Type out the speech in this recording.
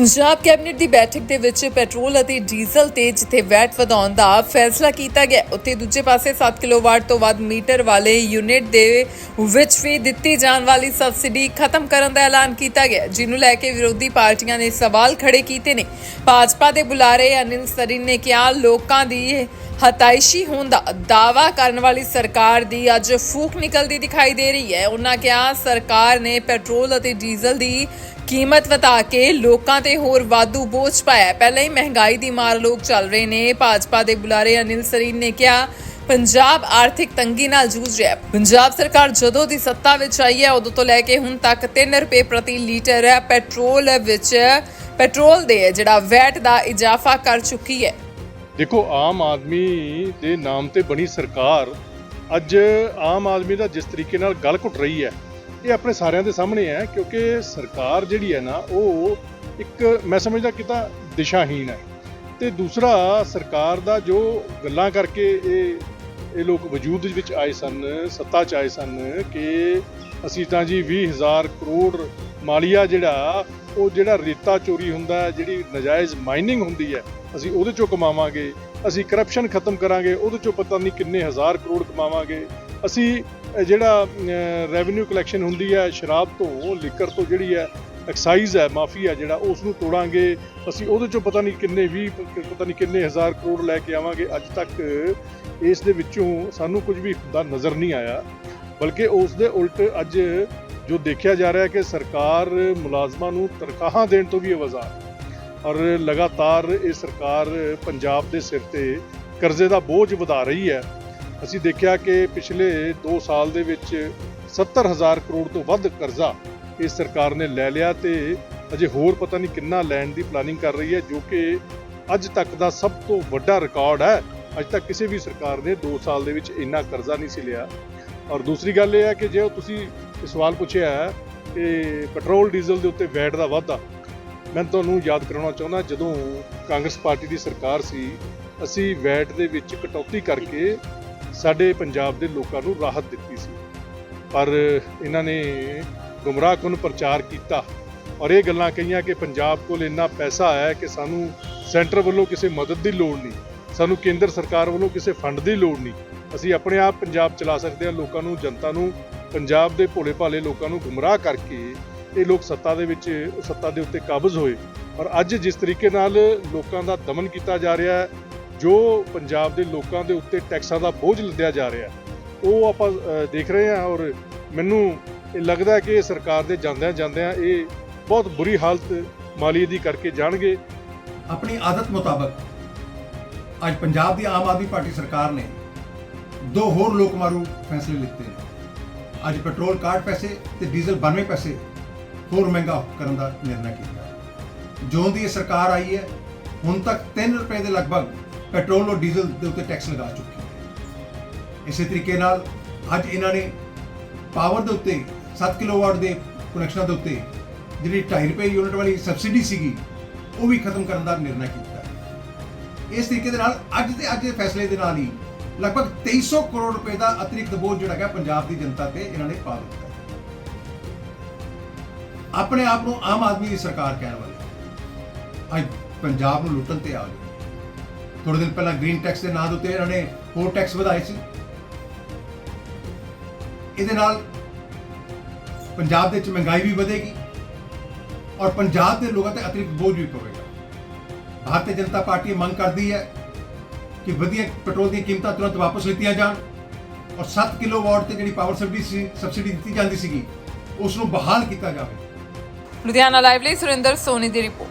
Punjab cabinet ਦੀ ਬੈਠਕ ਦੇ ਵਿੱਚ ਪੈਟਰੋਲ ਅਤੇ ਡੀਜ਼ਲ ਤੇ ਜਿੱਥੇ ਵੈਟ ਵਧਾਉਣ ਦਾ ਫੈਸਲਾ ਕੀਤਾ ਗਿਆ, ਉੱਥੇ ਦੂਜੇ ਪਾਸੇ 7 ਕਿਲੋਵਾਟ ਤੋਂ ਵੱਧ ਮੀਟਰ ਵਾਲੇ ਯੂਨਿਟ ਦੇ ਵਿੱਚ ਵੀ ਦਿੱਤੀ ਜਾਣ ਵਾਲੀ ਸਬਸਿਡੀ ਖਤਮ ਕਰਨ ਦਾ ਐਲਾਨ ਕੀਤਾ ਗਿਆ, ਜਿਹਨੂੰ ਲੈ ਕੇ ਵਿਰੋਧੀ ਪਾਰਟੀਆਂ ਨੇ ਸਵਾਲ ਖੜੇ ਕੀਤੇ ਨੇ। ਭਾਜਪਾ ਦੇ ਬੁਲਾਰੇ ਅਨਿਲ ਸਰੀਨ ਨੇ ਕਿਹਾ, ਲੋਕਾਂ ਦੀ ਹਤਾਇਸ਼ੀ ਹੋਣ ਦਾ ਦਾਵਾ ਕਰਨ ਵਾਲੀ ਸਰਕਾਰ ਦੀ ਅੱਜ ਫੂਕ ਨਿਕਲਦੀ ਦਿਖਾਈ ਦੇ ਰਹੀ ਹੈ। ਉਹਨਾਂ ਕਿਹਾ, ਸਰਕਾਰ ਨੇ ਪੈਟਰੋਲ ਅਤੇ ਡੀਜ਼ਲ ਦੀ ਕੀਮਤ ਵਧਾ ਕੇ ਲੋਕਾਂ ਤੇ ਹੋਰ ਵਾਧੂ ਬੋਝ ਪਾਇਆ ਪਹਿਲਾਂ ਹੀ ਮਹਿੰਗਾਈ ਦੀ ਮਾਰ ਲੋਕ ਚੱਲ ਰਹੇ ਨੇ। ਭਾਜਪਾ ਦੇ ਬੁਲਾਰੇ ਅਨਿਲ ਸਰੀਨ ਨੇ ਕਿਹਾ, ਪੰਜਾਬ ਆਰਥਿਕ ਤੰਗੀ ਨਾਲ ਜੂਝ ਰਿਹਾ ਹੈ। ਪੰਜਾਬ ਸਰਕਾਰ ਜਦੋਂ ਦੀ ਸੱਤਾ ਵਿੱਚ ਆਈ ਹੈ, ਉਦੋਂ ਤੋਂ ਲੈ ਕੇ ਹੁਣ ਤੱਕ 3 ਰੁਪਏ ਪ੍ਰਤੀ ਲੀਟਰ ਪੈਟਰੋਲ ਵਿੱਚ ਪੈਟਰੋਲ ਦੇ ਜਿਹੜਾ ਵੈਟ ਦਾ ਇਜ਼ਾਫਾ ਕਰ ਚੁੱਕੀ ਹੈ। ਦੇਖੋ, ਆਮ ਆਦਮੀ ਦੇ ਨਾਮ ਤੇ ਬਣੀ ਸਰਕਾਰ ਅੱਜ ਆਮ ਆਦਮੀ ਦਾ ਜਿਸ ਤਰੀਕੇ ਨਾਲ ਗੱਲ ਘੁੱਟ ਰਹੀ ਹੈ, ਇਹ ਆਪਣੇ ਸਾਰਿਆਂ ਦੇ ਸਾਹਮਣੇ ਹੈ, ਕਿਉਂਕਿ ਸਰਕਾਰ ਜਿਹੜੀ ਹੈ ਨਾ, ਉਹ ਇੱਕ ਮੈਂ ਸਮਝਦਾ ਕਿ ਤਾਂ ਦਿਸ਼ਾਹੀਨ ਹੈ। ਤੇ ਦੂਸਰਾ, ਸਰਕਾਰ ਦਾ ਜੋ ਗੱਲਾਂ ਕਰਕੇ ਇਹ ਇਹ ਲੋਕ ਵਜੂਦ ਵਿੱਚ ਆਏ ਸਨ, ਸੱਤਾ 'ਚ ਆਏ ਸਨ ਕਿ ਅਸੀਂ ਤਾਂ ਜੀ 20000 ਕਰੋੜ ਮਾਲੀਆ ਜਿਹੜਾ, ਉਹ ਜਿਹੜਾ ਰੇਤਾ ਚੋਰੀ ਹੁੰਦਾ ਜਿਹੜੀ ਨਜਾਇਜ਼ ਮਾਈਨਿੰਗ ਹੁੰਦੀ ਹੈ, ਅਸੀਂ ਉਹਦੇ ਚੋਂ ਕਮਾਵਾਂਗੇ, ਅਸੀਂ ਕਰਪਸ਼ਨ ਖਤਮ ਕਰਾਂਗੇ, ਉਹਦੇ ਚੋਂ ਪਤਾ ਨਹੀਂ ਕਿੰਨੇ ਹਜ਼ਾਰ ਕਰੋੜ ਕਮਾਵਾਂਗੇ। ਅਸੀਂ ਜਿਹੜਾ ਰੈਵਨਿਊ ਕਲੈਕਸ਼ਨ ਹੁੰਦੀ ਹੈ, ਸ਼ਰਾਬ ਤੋਂ ਲਿਕਰ ਤੋਂ ਜਿਹੜੀ ਹੈ ਐਕਸਾਈਜ਼ ਹੈ ਮਾਫੀਆ ਜਿਹੜਾ ਉਸ ਨੂੰ ਤੋੜਾਂਗੇ। ਅਸੀਂ ਉਹਦੇ ਚੋਂ ਪਤਾ ਨਹੀਂ ਕਿੰਨੇ 20 ਪਤਾ ਨਹੀਂ ਕਿੰਨੇ ਹਜ਼ਾਰ ਕਰੋੜ ਲੈ ਕੇ ਆਵਾਂਗੇ। ਅੱਜ ਤੱਕ ਇਸ ਦੇ ਵਿੱਚੋਂ ਸਾਨੂੰ ਕੁਝ ਵੀ ਹੁੰਦਾ ਨਜ਼ਰ ਨਹੀਂ ਆਇਆ, ਬਲਕਿ ਉਸ ਦੇ ਉਲਟ ਅੱਜ ਜੋ ਦੇਖਿਆ ਜਾ ਰਿਹਾ ਹੈ ਕਿ ਸਰਕਾਰ ਮੁਲਾਜ਼ਮਾਂ ਨੂੰ ਤਨਖਾਹਾਂ ਦੇਣ ਤੋਂ ਵੀ ਆਵਾਜ਼ਾਰ ਔਰ ਲਗਾਤਾਰ ਇਹ ਸਰਕਾਰ ਪੰਜਾਬ ਦੇ ਸਿਰ ਤੇ ਕਰਜ਼ੇ ਦਾ ਬੋਝ ਵਧਾ ਰਹੀ ਹੈ। ਅਸੀਂ ਦੇਖਿਆ ਕਿ ਪਿਛਲੇ 2 ਸਾਲ ਦੇ ਵਿੱਚ 70000 ਕਰੋੜ ਤੋਂ ਵੱਧ ਕਰਜ਼ਾ ਇਸ ਸਰਕਾਰ ਨੇ ਲੈ ਲਿਆ ਤੇ ਅਜੇ ਹੋਰ ਪਤਾ ਨਹੀਂ ਕਿੰਨਾ ਲੈਣ ਦੀ ਪਲਾਨਿੰਗ ਕਰ ਰਹੀ ਹੈ, ਜੋ ਕਿ ਅੱਜ ਤੱਕ ਦਾ ਸਭ ਤੋਂ ਵੱਡਾ ਰਿਕਾਰਡ ਹੈ। ਅੱਜ ਤੱਕ ਕਿਸੇ ਵੀ ਸਰਕਾਰ ਨੇ 2 ਸਾਲ ਦੇ ਵਿੱਚ ਇੰਨਾ ਕਰਜ਼ਾ ਨਹੀਂ ਸੀ ਲਿਆ। ਔਰ ਦੂਸਰੀ ਗੱਲ ਇਹ ਹੈ ਕਿ ਜੇ ਤੁਸੀਂ ਇਹ ਸਵਾਲ ਪੁੱਛਿਆ ਹੈ ਕਿ ਪੈਟਰੋਲ ਡੀਜ਼ਲ ਦੇ ਉੱਤੇ ਵੈਟ ਦਾ ਵਾਧਾ। ਮੈਂ ਤੁਹਾਨੂੰ ਯਾਦ ਕਰਾਉਣਾ ਚਾਹੁੰਦਾ, ਜਦੋਂ ਕਾਂਗਰਸ ਪਾਰਟੀ ਦੀ ਸਰਕਾਰ ਸੀ, ਅਸੀਂ ਵੈਟ ਦੇ ਵਿੱਚ ਕਟੌਤੀ ਕਰਕੇ ਸਾਡੇ ਪੰਜਾਬ ਦੇ ਲੋਕਾਂ ਨੂੰ ਰਾਹਤ ਦਿੱਤੀ ਸੀ। ਪਰ ਇਹਨਾਂ ਨੇ ਗੁੰਮਰਾਹਕੁਨ ਪ੍ਰਚਾਰ ਕੀਤਾ ਔਰ ਇਹ ਗੱਲਾਂ ਕਹੀਆਂ ਕਿ ਪੰਜਾਬ ਕੋਲ ਇੰਨਾ ਪੈਸਾ ਹੈ ਕਿ ਸਾਨੂੰ ਸੈਂਟਰ ਵੱਲੋਂ ਕਿਸੇ ਮਦਦ ਦੀ ਲੋੜ ਨਹੀਂ, ਸਾਨੂੰ ਕੇਂਦਰ ਸਰਕਾਰ ਵੱਲੋਂ ਕਿਸੇ ਫੰਡ ਦੀ ਲੋੜ ਨਹੀਂ। ਅਸੀਂ ਆਪਣੇ ਆਪ ਪੰਜਾਬ ਚਲਾ ਸਕਦੇ ਹਾਂ, ਲੋਕਾਂ ਨੂੰ, ਜਨਤਾ ਨੂੰ ਪੰਜਾਬ ਦੇ ਭੋਲੇ ਭਾਲੇ ਲੋਕਾਂ ਨੂੰ ਗੁੰਮਰਾਹ ਕਰਕੇ ਇਹ ਲੋਕ ਸੱਤਾ ਦੇ ਵਿੱਚ, ਸੱਤਾ ਦੇ ਉੱਤੇ ਕਾਬਜ਼ ਹੋਏ। ਔਰ ਅੱਜ ਜਿਸ ਤਰੀਕੇ ਨਾਲ ਲੋਕਾਂ ਦਾ ਦਮਨ ਕੀਤਾ ਜਾ ਰਿਹਾ ਹੈ, ਜੋ ਪੰਜਾਬ ਦੇ ਲੋਕਾਂ ਦੇ ਉੱਤੇ ਟੈਕਸਾਂ ਦਾ ਬੋਝ ਲੱਦਿਆ ਜਾ ਰਿਹਾ ਉਹ ਆਪਾਂ ਦੇਖ ਰਹੇ ਹਾਂ ਔਰ ਮੈਨੂੰ ਇਹ ਲੱਗਦਾ ਹੈ ਕਿ ਸਰਕਾਰ ਦੇ ਜਾਂਦਿਆਂ ਜਾਂਦਿਆਂ ਇਹ ਬਹੁਤ ਬੁਰੀ ਹਾਲਤ ਮਾਲੀ ਦੀ ਕਰਕੇ ਜਾਣਗੇ। ਆਪਣੀ ਆਦਤ ਮੁਤਾਬਕ ਅੱਜ ਪੰਜਾਬ ਦੀ ਆਮ ਆਦਮੀ ਪਾਰਟੀ ਸਰਕਾਰ ਨੇ ਦੋ ਹੋਰ ਲੋਕ ਮਾਰੂ ਫੈਸਲੇ ਲਿੱਤੇ। ਨੇ ਅੱਜ ਪੈਟਰੋਲ 61 ਪੈਸੇ ਤੇ ਡੀਜ਼ਲ 92 ਪੈਸੇ ਹੋਰ ਮਹਿੰਗਾ ਕਰਨ ਦਾ ਨਿਰਣਾ ਕੀਤਾ। ਜਿਉਂ ਦੀ ਇਹ ਸਰਕਾਰ ਆਈ ਹੈ, ਹੁਣ ਤੱਕ 3 ਰੁਪਏ ਦੇ ਲਗਭਗ ਪੈਟਰੋਲ ਔਰ ਡੀਜ਼ਲ ਦੇ ਉੱਤੇ ਟੈਕਸ ਲਗਾ ਚੁੱਕੀ ਹੈ। ਇਸੇ ਤਰੀਕੇ ਨਾਲ ਅੱਜ ਇਹਨਾਂ ਨੇ ਪਾਵਰ ਦੇ ਉੱਤੇ 7 ਕਿਲੋਵਾਟ ਦੇ ਕਨੈਕਸ਼ਨਾਂ ਦੇ ਉੱਤੇ ਜਿਹੜੀ 2.5 ਰੁਪਏ ਯੂਨਿਟ ਵਾਲੀ ਸਬਸਿਡੀ ਸੀਗੀ, ਉਹ ਵੀ ਖਤਮ ਕਰਨ ਦਾ ਨਿਰਣਾ ਕੀਤਾ। ਇਸ ਤਰੀਕੇ ਦੇ ਨਾਲ ਅੱਜ ਦੇ ਅੱਜ ਦੇ ਫੈਸਲੇ ਦੇ ਨਾਲ ਹੀ ਲਗਭਗ 2300 ਕਰੋੜ ਰੁਪਏ ਦਾ ਅਤਿਰਿਕਤ ਬੋਝ ਜਿਹੜਾ ਹੈਗਾ ਪੰਜਾਬ ਦੀ ਜਨਤਾ ਤੇ ਇਹਨਾਂ ਨੇ ਪਾ ਦਿੱਤਾ। ਆਪਣੇ ਆਪ ਨੂੰ ਆਮ ਆਦਮੀ ਦੀ ਸਰਕਾਰ ਕਹਿਣ ਵਾਲੇ ਅੱਜ ਪੰਜਾਬ ਨੂੰ ਲੁੱਟਣ ਤੇ ਆ ਗਏ ਥੋੜੇ ਦਿਨ ਪਹਿਲਾਂ ਗ੍ਰੀਨ ਟੈਕਸ ਦੇ ਨਾਂ ਦੇ ਉੱਤੇ ਇਹਨਾਂ ਨੇ ਹੋਰ ਟੈਕਸ ਵਧਾਏ ਸੀ। ਇਹਦੇ ਨਾਲ ਪੰਜਾਬ ਦੇ ਵਿੱਚ ਮਹਿੰਗਾਈ ਵੀ ਵਧੇਗੀ ਔਰ ਪੰਜਾਬ ਦੇ ਲੋਕਾਂ ਤੇ ਅਤਿਰਿਕਤ ਬੋਝ ਵੀ ਪਵੇਗਾ। ਭਾਰਤੀ ਜਨਤਾ ਪਾਰਟੀ ਮੰਗ ਕਰਦੀ ਹੈ ਕਿ ਵਧੀਆ ਪੈਟਰੋਲ ਦੀਆਂ ਕੀਮਤਾਂ ਤੁਰੰਤ ਵਾਪਸ ਲਿੱਤੀਆਂ ਜਾਣ ਔਰ 7 ਕਿਲੋਵਾਟ ਤੇ ਜਿਹੜੀ ਪਾਵਰ ਸਬਸਿਡੀ ਸੀ, ਸਬਸਿਡੀ ਦਿੱਤੀ ਜਾਂਦੀ ਸੀਗੀ ਉਸ ਨੂੰ ਬਹਾਲ ਕੀਤਾ ਜਾਵੇ। ਲੁਧਿਆਣਾ ਲਾਈਵ ਲਈ ਸੁਰਿੰਦਰ ਸੋਨੀ ਦੀ ਰਿਪੋਰਟ।